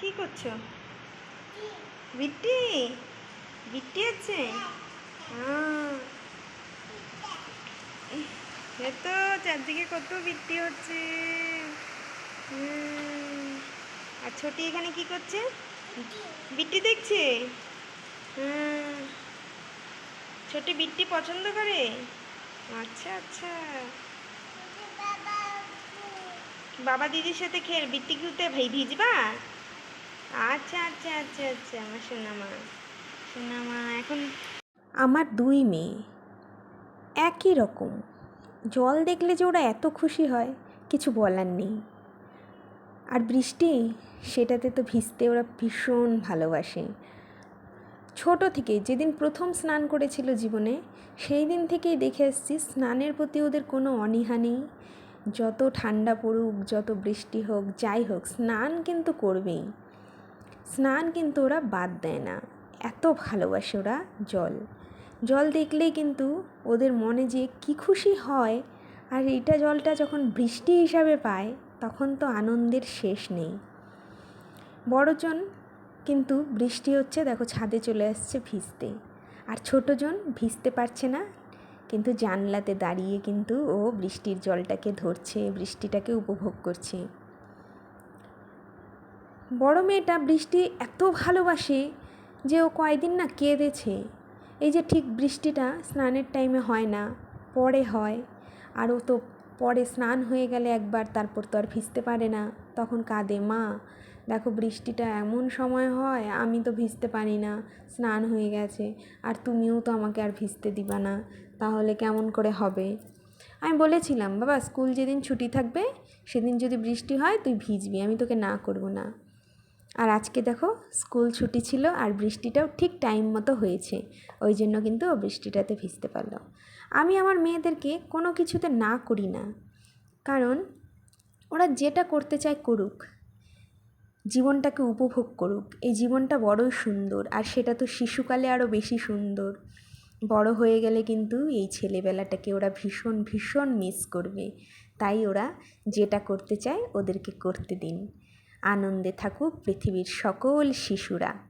কি করছ? বিট্টি বিট্টি আছে? এ তো চারদিকে কত বিট্টি হচ্ছে। আর ছোটি এখানে কি করছে? বিট্টি দেখছে। ছোটি বিট্টি পছন্দ করে? আচ্ছা আচ্ছা। বাবা দিদির সাথে খেয়ে বিট্টি গুতে ভাই ভিজবা? আচ্ছা আচ্ছা আচ্ছা আচ্ছা আমার সোনামা সোনামা, এখন আমার দুই মেয়ে। একই রকম। জল দেখলে যে ওরা এত খুশি হয়, কিছু বলার নেই। আর বৃষ্টি, সেটাতে তো ভিজতে ওরা ভীষণ ভালোবাসে। ছোট থেকে, যেদিন প্রথম স্নান করেছিল জীবনে, সেই দিন থেকেই দেখে এসেছি স্নানের প্রতি ওদের কোনো অনীহা নেই। যত ঠান্ডা পড়ুক, যত বৃষ্টি হোক, যাই হোক, স্নান কিন্তু করবেই। স্নান কিন্তু ওরা বাদ দেয় না। এত ভালোবাসে ওরা জল। জল দেখলেই কিন্তু ওদের মনে যে কী খুশি হয়, আর এইটা জলটা যখন বৃষ্টি হিসাবে পায়, তখন তো আনন্দের শেষ নেই। বড়জন কিন্তু বৃষ্টি হচ্ছে, দেখো ছাদে চলে আসছে ভিজতে। আর ছোটোজন ভিজতে পারছে না, কিন্তু জানলাতে দাঁড়িয়ে কিন্তু ও বৃষ্টির জলটাকে ধরছে, বৃষ্টিটাকে উপভোগ করছে। বড় মেয়েটা বৃষ্টি এত ভালোবাসে যে ও কয়দিন না কেঁদেছে। এই যে ঠিক বৃষ্টিটা স্নানের টাইমে হয় না, পরে হয়। আর ও তো পরে স্নান হয়ে গেলে একবার তারপর তো আর ভিজতে পারে না। তখন কাঁদে, মা, দেখো বৃষ্টিটা এমন সময় হয়, আমি তো ভিজতে পারি না, স্নান হয়ে গেছে, আর তুমিও তো আমাকে আর ভিজতে দিবা না, তাহলে কেমন করে হবে? আমি বলেছিলাম, বাবা, স্কুল যেদিন ছুটি থাকবে, সেদিন যদি বৃষ্টি হয়, তুই ভিজবি, আমি তোকে না করব না। আর আজকে দেখো স্কুল ছুটি ছিল আর বৃষ্টিটাও ঠিক টাইম মতো হয়েছে। ওই জন্য কিন্তু ও বৃষ্টিটাতে ভিজতে পারল। আমি আমার মেয়েদেরকে কোনো কিছুতে না করি না। কারণ ওরা যেটা করতে চায় করুক, জীবনটাকে উপভোগ করুক। এই জীবনটা বড়ই সুন্দর আর সেটা তো শিশুকালে আরও বেশি সুন্দর। বড় হয়ে গেলে কিন্তু এই ছেলেবেলাটাকে ওরা ভীষণ ভীষণ মিস করবে। তাই ওরা যেটা করতে চায় ওদেরকে করতে দিন। আনন্দে থাকুক পৃথিবীর সকল শিশুরা।